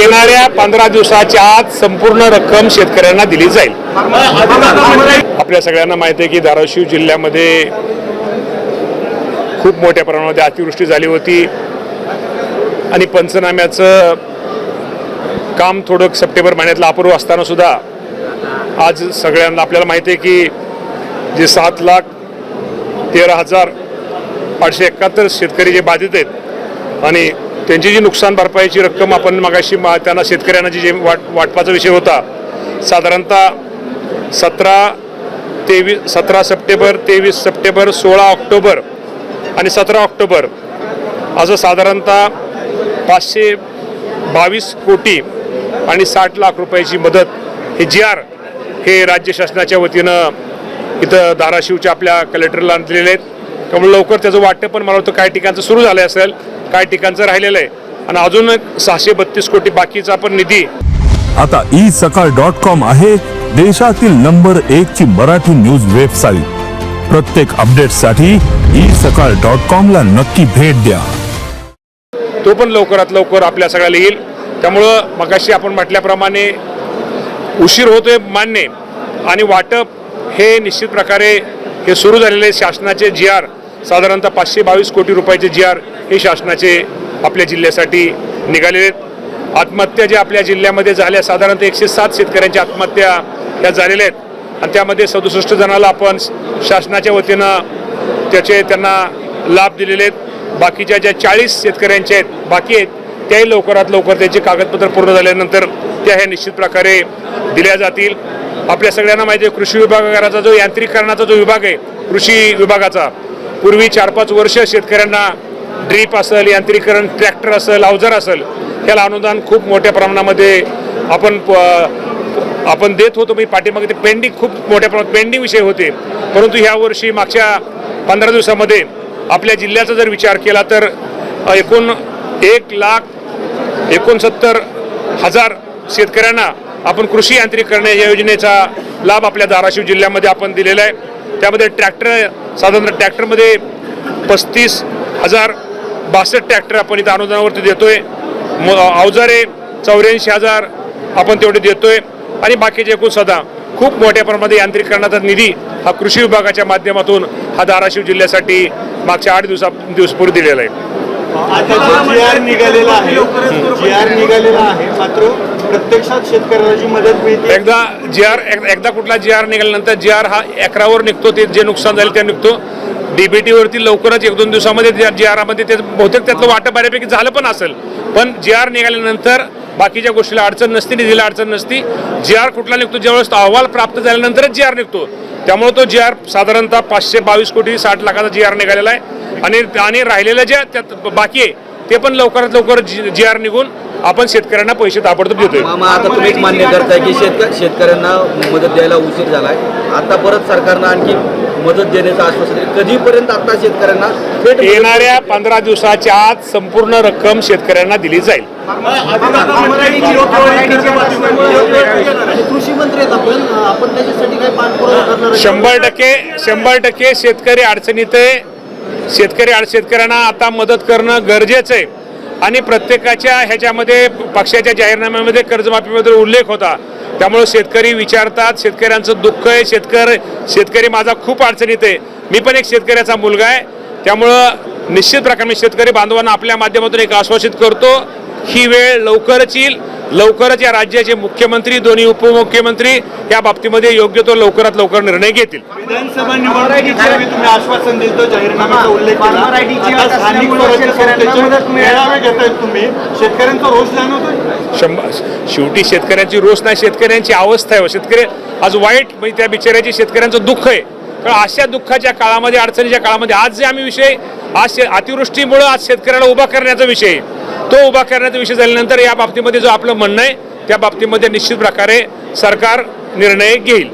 येणाऱ्या पंधरा दिवसाच्या आत संपूर्ण रक्कम शेतकऱ्यांना दिली जाईल. आपल्या सगळ्यांना माहिती आहे की धाराशिव जिल्ह्यामध्ये खूप मोठ्या प्रमाणामध्ये अतिवृष्टी झाली होती. आणि पंचनाम्याचं काम थोडं सप्टेंबर महिन्यातलं अपूर्व असताना सुद्धा आज सगळ्यांना आपल्याला माहिती आहे की जे सात लाख तेरा हजार आठशे एकाहत्तर शेतकरी जे बाधित आहेत आणि त्यांची जी नुकसान भरपाईची रक्कम आपण मगाशी मा- त्यांना शेतकऱ्यांना जी जे वाट वाटपाचा विषय होता साधारणतः सतरा तेवीस सतरा सप्टेंबर तेवीस सप्टेंबर सोळा ऑक्टोबर आणि सतरा ऑक्टोबर असं साधारणतः पाचशे बावीस कोटी आणि साठ लाख रुपयाची मदत हे जी आर हे राज्य शासनाच्या वतीनं इथं धाराशिवच्या आपल्या कलेक्टरला दिलेले आहेत. त्यामुळे लवकर त्याचं वाटतं पण मला वाटतं काही ठिकाणचं सुरू झालं असेल काही ठिकाणचं राहिलेलं आहे. आणि अजून सहाशे बत्तीस कोटी बाकीचा पण निधी. आता ई सकाळ डॉट कॉम आहे देशातील नंबर एक ची मराठी न्यूज वेबसाईट. प्रत्येक अपडेटसाठी ई सकाळ डॉट कॉम ला नक्की भेट द्या. तो पण लवकरात लवकर आपल्या सगळ्याला येईल. त्यामुळं मगाशी आपण म्हटल्याप्रमाणे उशीर होतोय मान्य. आणि वाटप हे निश्चित प्रकारे हे सुरू झालेले शासनाचे जी आर साधारणतः पाचशे बावीस कोटी रुपयाचे जी आर हे शासनाचे आपल्या जिल्ह्यासाठी निघालेले आहेत. आत्महत्या ज्या आपल्या जिल्ह्यामध्ये झाल्या साधारणतः एकशे सात शेतकऱ्यांच्या आत्महत्या ह्या झालेल्या आहेत. आणि त्यामध्ये सदुसष्ट जणाला आपण शासनाच्या वतीनं त्याचे त्यांना लाभ दिलेले आहेत. बाकीच्या ज्या चाळीस शेतकऱ्यांच्या आहेत बाकी आहेत त्याही लवकरात लवकर त्याचे कागदपत्र पूर्ण झाल्यानंतर त्या ह्या निश्चित प्रकारे दिल्या जातील. आपल्या सगळ्यांना माहिती आहे कृषी विभागाचा जो यांत्रिकरणाचा जो विभाग आहे कृषी विभागाचा पूर्वी चार पाच वर्ष शेतकऱ्यांना ड्रीप असेल यांत्रिकरण ट्रॅक्टर असेल अवजार असेल ह्याला अनुदान खूप मोठ्या प्रमाणामध्ये आपण प- आपण देत होतो. मी पाठीमागे ते पेंडिंग खूप मोठ्या प्रमाणात पेंडिंग विषय होते. परंतु ह्या वर्षी मागच्या पंधरा दिवसामध्ये आपल्या जिल्ह्याचा जर विचार केला तर एकूण एक लाख एकोणसत्तर हजार शेतकऱ्यांना आपण कृषी यांत्रिकरण या योजनेचा लाभ आपल्या धाराशिव जिल्ह्यामध्ये आपण दिलेला आहे. त्यामध्ये ट्रॅक्टर साधारण ट्रॅक्टरमध्ये पस्तीस हजार बासष्ट ट्रॅक्टर आपण इथं अनुदानावरती देतोय. म- अवजारे चौऱ्याऐंशी हजार आपण तेवढे देतोय. आणि बाकीचे एकूण सदा खूप मोठ्या प्रमाणात यांत्रिकरणाचा निधी हा कृषी विभागाच्या माध्यमातून हा धाराशिव जिल्ह्यासाठी मागच्या आठ दिवसा दिवसपूर्वी दिलेला आहे. आता जो जी आर निघालेला आहे जी आर निघालेला आहे मात्र प्रत्यक्षात शेतकऱ्याला जी मदत मिळते एकदा जी आर एकदा कुठला जी आर निघाल्यानंतर जी आर हा अकरावर निघतो ते जे नुकसान झालं ते निघतो डीबीटी वरती लवकरच एक दोन दिवसामध्ये जी आरमध्ये ते बहुतेक त्यातलं वाटप बऱ्यापैकी झालं पण असेल पण जी आर निघाल्यानंतर बाकीच्या गोष्टीला अडचण नसती निधीला अडचण नसती जी आर कुठला निघतो ज्यावेळेस तो अहवाल प्राप्त झाल्यानंतरच जी आर निघतो त्यामुळे तो जी आर साधारणतः पाचशे बावीस कोटी साठ लाखाचा जी आर निघालेला आहे आणि आणि राहिलेल्या ज्या त्यात बाकी आहे ते पण लवकरात लवकर जी आर निघून आपण शेतकऱ्यांना पैसे ताबडतोब देतोय. मामा आता तुम्हीच मान्य करताय की शेतक शेतकऱ्यांना मदत द्यायला उशीर झालाय. आता परत सरकारनं आणखी मदत देण्याचं आश्वासन कधीपर्यंत आता शेतकऱ्यांना थेट येणाऱ्या पंधरा दिवसाच्या आत संपूर्ण रक्कम शेतकऱ्यांना दिली जाईल. कृषी मंत्री आहेत आपण. आपण त्याच्यासाठी काही पाठपुरावा करणार आहे? शंभर टक्के शंभर टक्के शेतकरी अडचणीत आहे. शेतकरी आणि शेतकऱ्यांना आता मदत करणं गरजेचं आहे. आणि प्रत्येकाच्या ह्याच्यामध्ये पक्षाच्या जाहीरनाम्यामध्ये कर्जमाफीबद्दल उल्लेख होता. त्यामुळे शेतकरी विचारतात शेतकऱ्यांचं दुःख आहे. शेतकरी शेतकरी माझा खूप अडचणीत आहे. मी पण एक शेतकऱ्याचा मुलगा आहे. त्यामुळं निश्चित प्रकारे मी शेतकरी बांधवांना आपल्या माध्यमातून एक आश्वासित करतो ही वेळ लवकरच येईल. लवकरच या राज्याचे मुख्यमंत्री दोन्ही उपमुख्यमंत्री या बाबतीमध्ये योग्य तो लवकरात लवकर निर्णय घेतील. विधानसभा निवडणुकीच्या आश्वासन दिलं जाहीरनाम्याचा उल्लेख तुम्ही. शेतकऱ्यांचा रोष जाणवतो शंभर शेवटी शेतकऱ्यांची रोष नाही शेतकऱ्यांची अवस्था आहे. शेतकरी आज वाईट म्हणजे त्या बिचाऱ्याची शेतकऱ्यांचं दुःख आहे. कारण अशा दुःखाच्या काळामध्ये अडचणीच्या काळामध्ये आज जे आम्ही विषय आज अतिवृष्टीमुळं आज शेतकऱ्याला उभा करण्याचा विषय आहे. तो उभा करण्याचा विषय झाल्यानंतर या बाबतीमध्ये जो आपलं म्हणणं आहे त्या बाबतीमध्ये निश्चित प्रकारे सरकार निर्णय घेईल.